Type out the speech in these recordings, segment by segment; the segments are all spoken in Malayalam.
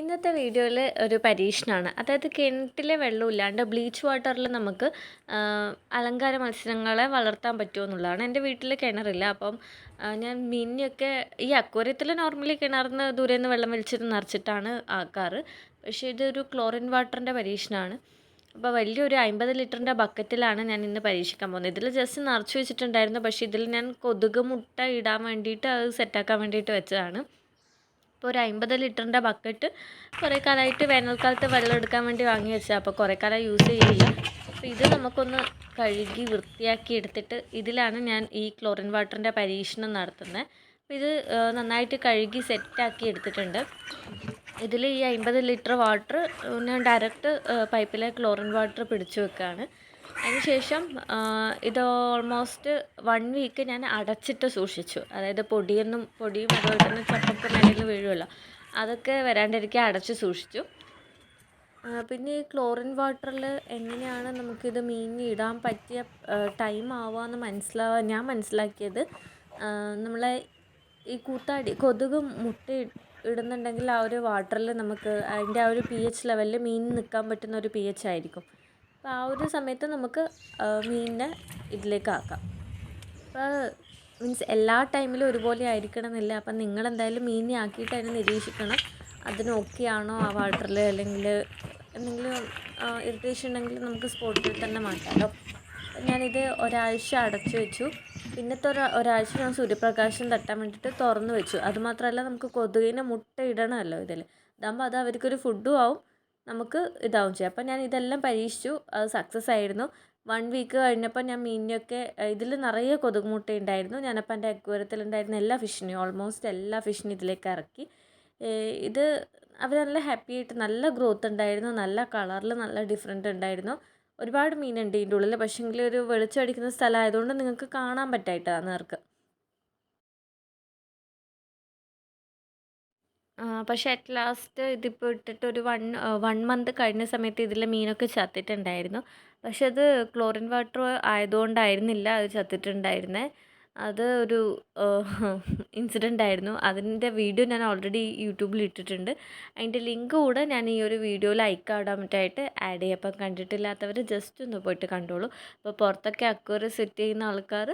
ഇന്നത്തെ വീഡിയോയിൽ ഒരു പരീക്ഷണമാണ് അതായത് കിണറ്റിലെ വെള്ളം ഇല്ലാണ്ട് ബ്ലീച്ച് വാട്ടറിൽ നമുക്ക് അലങ്കാര മത്സ്യങ്ങളെ വളർത്താൻ പറ്റുമോ എന്നുള്ളതാണ്. എന്റെ വീട്ടിൽ കിണറില്ല. അപ്പം ഞാൻ മീനിനെയൊക്കെ ഈ അക്വറിയത്തിൽ നോർമലി കിണറിന്ന് ദൂരെ നിന്ന് വെള്ളം വലിച്ചിട്ട് നിറച്ചിട്ടാണ് ആക്കാറ്. പക്ഷേ ഇതൊരു ക്ലോറിൻ വാട്ടറിന്റെ പരീക്ഷണമാണ് അപ്പോൾ വലിയൊരു അമ്പത് ലിറ്ററിന്റെ ബക്കറ്റിലാണ് ഞാൻ ഇന്ന് പരീക്ഷിക്കാൻ പോകുന്നത്. ഇതിൽ ജസ്റ്റ് നിറച്ച് വെച്ചിട്ടുണ്ടായിരുന്നു. പക്ഷേ ഇതിൽ ഞാൻ കൊതുക് മുട്ട ഇടാൻ വേണ്ടിയിട്ട് അത് സെറ്റാക്കാൻ വേണ്ടിയിട്ട് വെച്ചതാണ്. ഇപ്പോൾ ഒരു അമ്പത് ലിറ്ററിന്റെ ബക്കറ്റ് കുറേ കാലമായിട്ട് വേനൽക്കാലത്ത് വെള്ളം എടുക്കാൻ വേണ്ടി വാങ്ങി വെച്ചാൽ അപ്പോൾ കുറേ കാലം യൂസ് ചെയ്യില്ല അപ്പോൾ ഇത് നമുക്കൊന്ന് കഴുകി വൃത്തിയാക്കി എടുത്തിട്ട് ഇതിലാണ് ഞാൻ ഈ ക്ലോറിൻ വാട്ടറിന്റെ പരീക്ഷണം നടത്തുന്നത് അപ്പോൾ ഇത് നന്നായിട്ട് കഴുകി സെറ്റാക്കി എടുത്തിട്ടുണ്ട്. ഇതിൽ ഈ അമ്പത് ലിറ്റർ വാട്ടർ ഞാൻ ഡയറക്റ്റ് പൈപ്പിലെ ക്ലോറിൻ വാട്ടർ പിടിച്ചു വെക്കുകയാണ് അതിനുശേഷം ഇത് ഓൾമോസ്റ്റ് വൺ വീക്ക് ഞാൻ അടച്ചിട്ട് സൂക്ഷിച്ചു. അതായത് പൊടിയൊന്നും പൊടിയും അതുപോലെ തന്നെ ചപ്പൊക്കെ മേലിൽ വീഴുമല്ലോ അതൊക്കെ വരാണ്ടിരിക്കാൻ അടച്ച് സൂക്ഷിച്ചു. പിന്നെ ഈ ക്ലോറിൻ വാട്ടറിൽ എങ്ങനെയാണ് നമുക്കിത് മീനിന് ഇടാൻ പറ്റിയ ടൈം ആവാന്ന് മനസ്സിലാവുക ഞാൻ മനസ്സിലാക്കിയത് നമ്മളെ ഈ കൂത്താടി കൊതുക് മുട്ട ഇടുന്നുണ്ടെങ്കിൽ ആ ഒരു വാട്ടറിൽ നമുക്ക് അതിന്റെ ആ ഒരു പി എച്ച് ലെവലിൽ മീൻ നിൽക്കാൻ പറ്റുന്ന ഒരു പി എച്ച് ആയിരിക്കും. അപ്പോൾ ആ ഒരു സമയത്ത് നമുക്ക് മീനിനെ ഇതിലേക്ക് ആക്കാം. അപ്പോൾ മീൻസ് എല്ലാ ടൈമിലും ഒരുപോലെ ആയിരിക്കണം എന്നില്ല അപ്പം നിങ്ങൾ എന്തായാലും മീനിനെ ആക്കിയിട്ട് അതിനെ നിരീക്ഷിക്കണം. അതിന് ഓക്കെ ആണോ ആ വാട്ടറിൽ അല്ലെങ്കിൽ എന്തെങ്കിലും ഇറിറ്റേഷൻ ഉണ്ടെങ്കിൽ നമുക്ക് സ്പോട്ടിൽ തന്നെ മാറ്റാമല്ലോ ഞാനിത് ഒരാഴ്ച അടച്ചു വെച്ചു. പിന്നത്തെ ഒരു ഒരാഴ്ച ഞാൻ സൂര്യപ്രകാശം തട്ടാൻ വേണ്ടിയിട്ട് തുറന്ന് വെച്ചു. അതുമാത്രമല്ല നമുക്ക് കൊതുകിനെ മുട്ട ഇടണമല്ലോ ഇതിൽ ഇതാകുമ്പോൾ അത് അവർക്കൊരു ഫുഡും ആവും. നമുക്ക് ഇതാവും ചെയ്യാം. അപ്പം ഞാൻ ഇതെല്ലാം പരീക്ഷിച്ചു. അത് സക്സസ് ആയിരുന്നു. വൺ വീക്ക് കഴിഞ്ഞപ്പോൾ ഞാൻ മീനിനെയൊക്കെ ഇതിൽ നിറയെ കൊതുക് മുട്ട ഉണ്ടായിരുന്നു. ഞാനപ്പോൾ എന്റെ അക്വേറിയത്തിലുണ്ടായിരുന്ന എല്ലാ ഫിഷിനെയും ഓൾമോസ്റ്റ് എല്ലാ ഫിഷിനെയും ഇതിലേക്ക് ഇറക്കി. ഇത് അവർ നല്ല ഹാപ്പി ആയിട്ട് നല്ല ഗ്രോത്ത് ഉണ്ടായിരുന്നു. നല്ല കളറിൽ നല്ല ഡിഫറെന്റ് ഉണ്ടായിരുന്നു. ഒരുപാട് മീനുണ്ട് ഇതിന്റെ ഉള്ളിൽ. പക്ഷേങ്കിൽ ഒരു വെളിച്ചം അടിക്കുന്ന സ്ഥലമായതുകൊണ്ട് നിങ്ങൾക്ക് കാണാൻ പറ്റായിട്ടാണ് നേർക്ക് പക്ഷേ അറ്റ് ലാസ്റ്റ് ഇതിപ്പോൾ ഇട്ടിട്ട് ഒരു വൺ വൺ മന്ത് കഴിഞ്ഞ സമയത്ത് ഇതിലെ മീനൊക്കെ ചത്തിട്ടുണ്ടായിരുന്നു. പക്ഷെ അത് ക്ലോറിൻ വാട്ടർ ആയതുകൊണ്ടായിരുന്നില്ല അത് ചത്തിട്ടുണ്ടായിരുന്നത് അത് ഒരു ഇൻസിഡന്റ് ആയിരുന്നു. അതിന്റെ വീഡിയോ ഞാൻ ഓൾറെഡി യൂട്യൂബിൽ ഇട്ടിട്ടുണ്ട്. അതിന്റെ ലിങ്ക് കൂടെ ഞാൻ ഈ ഒരു വീഡിയോയിൽ അയക്കാടാൻ മറ്റായിട്ട് ആഡ് ചെയ്യാം. അപ്പം കണ്ടിട്ടില്ലാത്തവർ ജസ്റ്റ് ഒന്ന് പോയിട്ട് കണ്ടോളൂ. അപ്പോൾ പുറത്തൊക്കെ അക്വറി സെറ്റ് ചെയ്യുന്ന ആൾക്കാർ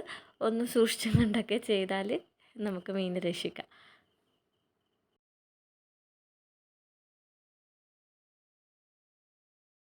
ഒന്ന് സൂക്ഷിച്ചും കണ്ടൊക്കെ ചെയ്താൽ നമുക്ക് മീൻ രക്ഷിക്കാം.